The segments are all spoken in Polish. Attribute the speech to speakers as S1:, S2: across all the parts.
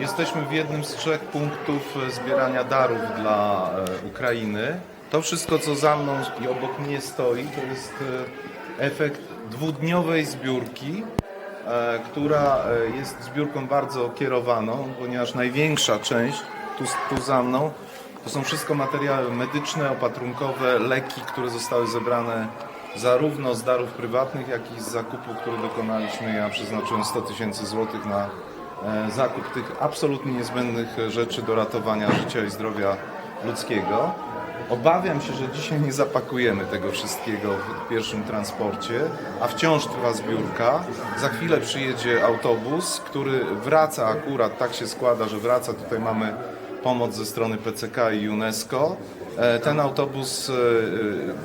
S1: Jesteśmy w jednym z trzech punktów e, zbierania darów dla e, Ukrainy. To wszystko, co za mną i obok mnie stoi, to jest e, efekt dwudniowej zbiórki, która jest zbiórką bardzo kierowaną, ponieważ największa część tu, tu za mną to są wszystko materiały medyczne, opatrunkowe, leki, które zostały zebrane zarówno z darów prywatnych, jak i z zakupu, który dokonaliśmy. Ja przeznaczyłem 100 tysięcy złotych na zakup tych absolutnie niezbędnych rzeczy do ratowania życia i zdrowia ludzkiego. Obawiam się, że dzisiaj nie zapakujemy tego wszystkiego w pierwszym transporcie, a wciąż trwa zbiórka. Za chwilę przyjedzie autobus, który wraca akurat, tak się składa, że wraca. Tutaj mamy pomoc ze strony PCK i UNESCO. E, Ten autobus e, e,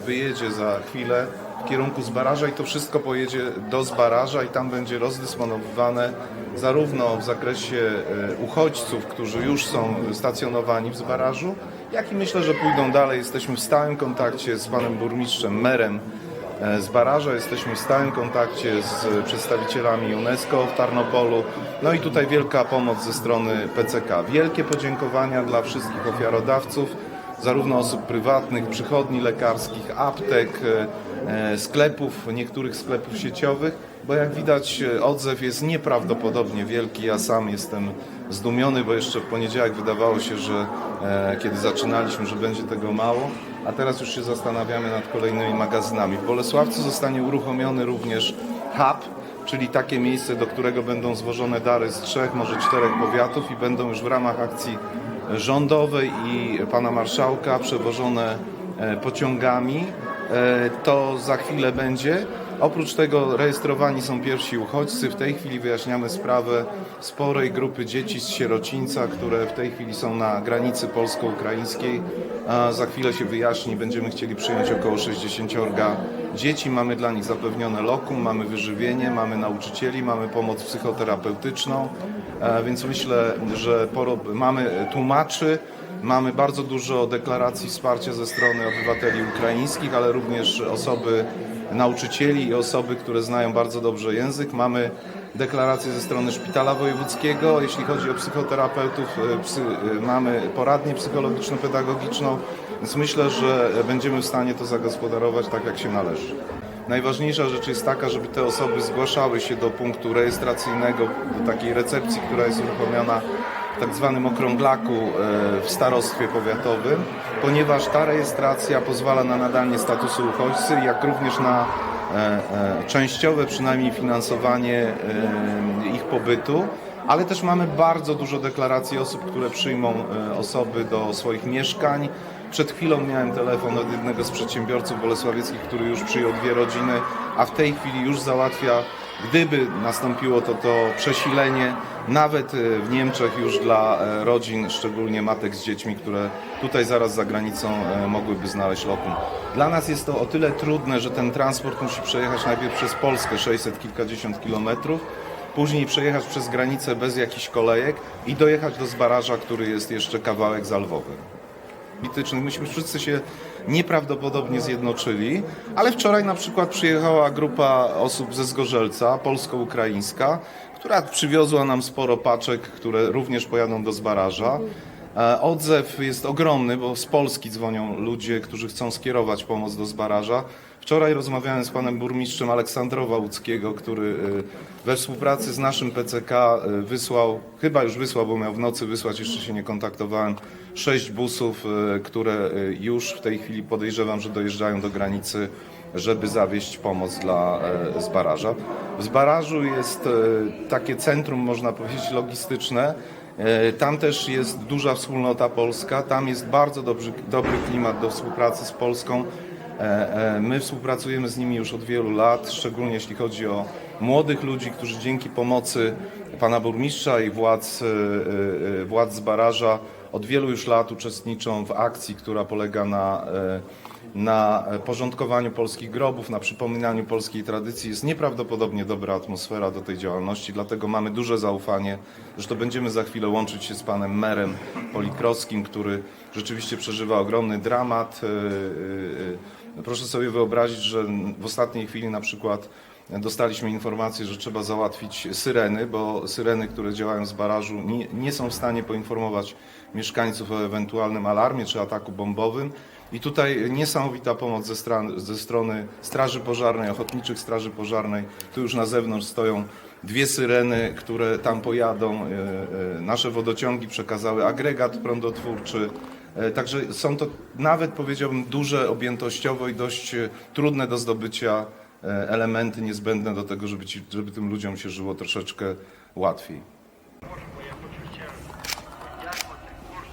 S1: wyjedzie za chwilę w kierunku z baraża i to wszystko pojedzie do zbaraża i tam będzie rozdysponowywane zarówno w zakresie e, uchodźców, którzy już są stacjonowani w zbarażu, jak i myślę, że pójdą dalej. Jesteśmy w stałym kontakcie z panem burmistrzem, merem e, z baraża. Jesteśmy w stałym kontakcie z przedstawicielami UNESCO w Tarnopolu. No i tutaj wielka pomoc ze strony PCK. Wielkie podziękowania dla wszystkich ofiarodawców, zarówno osób prywatnych, przychodni lekarskich, aptek, e, e, sklepów, niektórych sklepów sieciowych, bo jak widać e, odzew jest nieprawdopodobnie wielki. Ja sam jestem zdumiony, bo jeszcze w poniedziałek wydawało się, że kiedy zaczynaliśmy, że będzie tego mało, a teraz już się zastanawiamy nad kolejnymi magazynami. W Bolesławcu zostanie uruchomiony również hub, czyli takie miejsce, do którego będą zwożone dary z trzech, może czterech powiatów i będą już w ramach akcji rządowej i pana marszałka przewożone e, pociągami. E, To za chwilę będzie. Oprócz tego rejestrowani są pierwsi uchodźcy. W tej chwili wyjaśniamy sprawę sporej grupy dzieci z sierocińca, które w tej chwili są na granicy polsko-ukraińskiej. Za chwilę się wyjaśni, będziemy chcieli przyjąć około 60 dzieci. Mamy dla nich zapewnione lokum, mamy wyżywienie, mamy nauczycieli, mamy pomoc psychoterapeutyczną, E, więc myślę, że mamy tłumaczy, mamy bardzo dużo deklaracji wsparcia ze strony obywateli ukraińskich, ale również osoby nauczycieli i osoby, które znają bardzo dobrze język. Mamy deklaracje ze strony szpitala wojewódzkiego, jeśli chodzi o psychoterapeutów, e, psy, e, mamy poradnię psychologiczno-pedagogiczną, więc myślę, że będziemy w stanie to zagospodarować tak, jak się należy. Najważniejsza rzecz jest taka, żeby te osoby zgłaszały się do punktu rejestracyjnego, do takiej recepcji, która jest uruchomiona w tak zwanym okrąglaku e, w starostwie powiatowym, ponieważ ta rejestracja pozwala na nadanie statusu uchodźcy, jak również na częściowe przynajmniej finansowanie e, ich pobytu. Ale też mamy bardzo dużo deklaracji osób, które przyjmą e, osoby do swoich mieszkań. Przed chwilą miałem telefon od jednego z przedsiębiorców bolesławieckich, który już przyjął dwie rodziny, a w tej chwili już załatwia, gdyby nastąpiło to, to przesilenie, nawet e, w Niemczech już dla e, rodzin, szczególnie matek z dziećmi, które tutaj zaraz za granicą e, mogłyby znaleźć lokum. Dla nas jest to o tyle trudne, że ten transport musi przejechać najpierw przez Polskę 600 kilkadziesiąt kilometrów, później przejechać przez granicę bez jakichś kolejek i dojechać do Zbaraża, który jest jeszcze kawałek za Lwowem politycznych. Myśmy wszyscy się nieprawdopodobnie zjednoczyli, ale wczoraj na przykład przyjechała grupa osób ze Zgorzelca, polsko-ukraińska, która przywiozła nam sporo paczek, które również pojadą do Zbaraża. E, Odzew jest ogromny, bo z Polski dzwonią ludzie, którzy chcą skierować pomoc do Zbaraża. Wczoraj rozmawiałem z panem burmistrzem Aleksandrowa Łódzkiego, który y, we współpracy z naszym PCK y, wysłał, chyba już wysłał, bo miał w nocy wysłać, jeszcze się nie kontaktowałem, sześć busów, które już w tej chwili podejrzewam, że dojeżdżają do granicy, żeby zawieźć pomoc dla e, Zbaraża. W Zbarażu jest e, takie centrum, można powiedzieć, logistyczne, E, Tam też jest duża wspólnota polska, tam jest bardzo dobry, dobry klimat do współpracy z Polską. E, e, My współpracujemy z nimi już od wielu lat, szczególnie jeśli chodzi o młodych ludzi, którzy dzięki pomocy pana burmistrza i władz, e, e, władz z baraża od wielu już lat uczestniczą w akcji, która polega na e, na porządkowaniu polskich grobów, na przypominaniu polskiej tradycji. Jest nieprawdopodobnie dobra atmosfera do tej działalności, dlatego mamy duże zaufanie. Zresztą będziemy za chwilę łączyć się z panem merem Polikrowskim, który rzeczywiście przeżywa ogromny dramat. Yy, yy, yy. Proszę sobie wyobrazić, że w ostatniej chwili na przykład dostaliśmy informację, że trzeba załatwić syreny, bo syreny, które działają z barażu nie są w stanie poinformować mieszkańców o ewentualnym alarmie czy ataku bombowym. I tutaj niesamowita pomoc ze, ze strony Straży Pożarnej, Ochotniczych Straży Pożarnej. Tu już na zewnątrz stoją dwie syreny, które tam pojadą. E, e, Nasze wodociągi przekazały agregat prądotwórczy. E, Także są to nawet powiedziałbym duże objętościowo i dość trudne do zdobycia elementy niezbędne do tego, żeby, ci, żeby tym ludziom się żyło troszeczkę łatwiej.
S2: Bo ja oczywiście jako ten kurs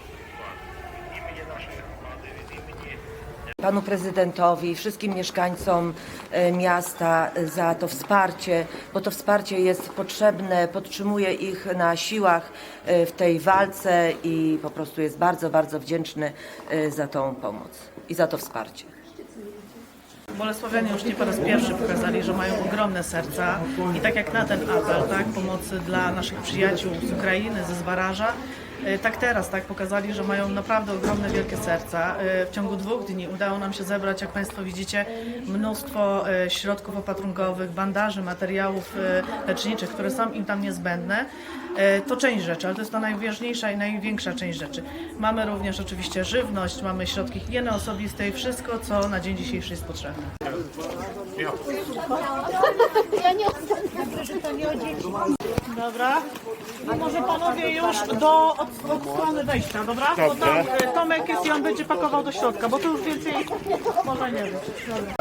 S2: w imieniu naszej gromady, w imieniu
S3: panu prezydentowi, wszystkim mieszkańcom e, miasta za to wsparcie, bo to wsparcie jest potrzebne, podtrzymuje ich na siłach e, w tej walce i po prostu jest bardzo, bardzo wdzięczny e, za tą pomoc i za to wsparcie.
S4: Bolesławianie już nie po raz pierwszy pokazali, że mają ogromne serca i tak jak na ten apel, tak, pomocy dla naszych przyjaciół z Ukrainy, ze Zbaraża, tak teraz, tak, pokazali, że mają naprawdę ogromne, wielkie serca. E, W ciągu dwóch dni udało nam się zebrać, jak Państwo widzicie, mnóstwo e, środków opatrunkowych, bandaży, materiałów e, leczniczych, które są im tam niezbędne. E, To część rzeczy, ale to jest ta najważniejsza i największa część rzeczy. Mamy również oczywiście żywność, mamy środki higieny osobistej, wszystko, co na dzień dzisiejszy jest potrzebne. Dobra. A może panowie już do od, od strony wejścia, dobra? Bo tam e, Tomek jest i on będzie pakował do środka, bo tu już więcej może nie być. Dobra.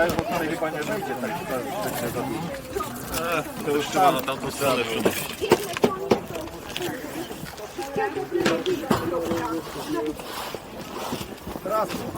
S4: Здравствуйте.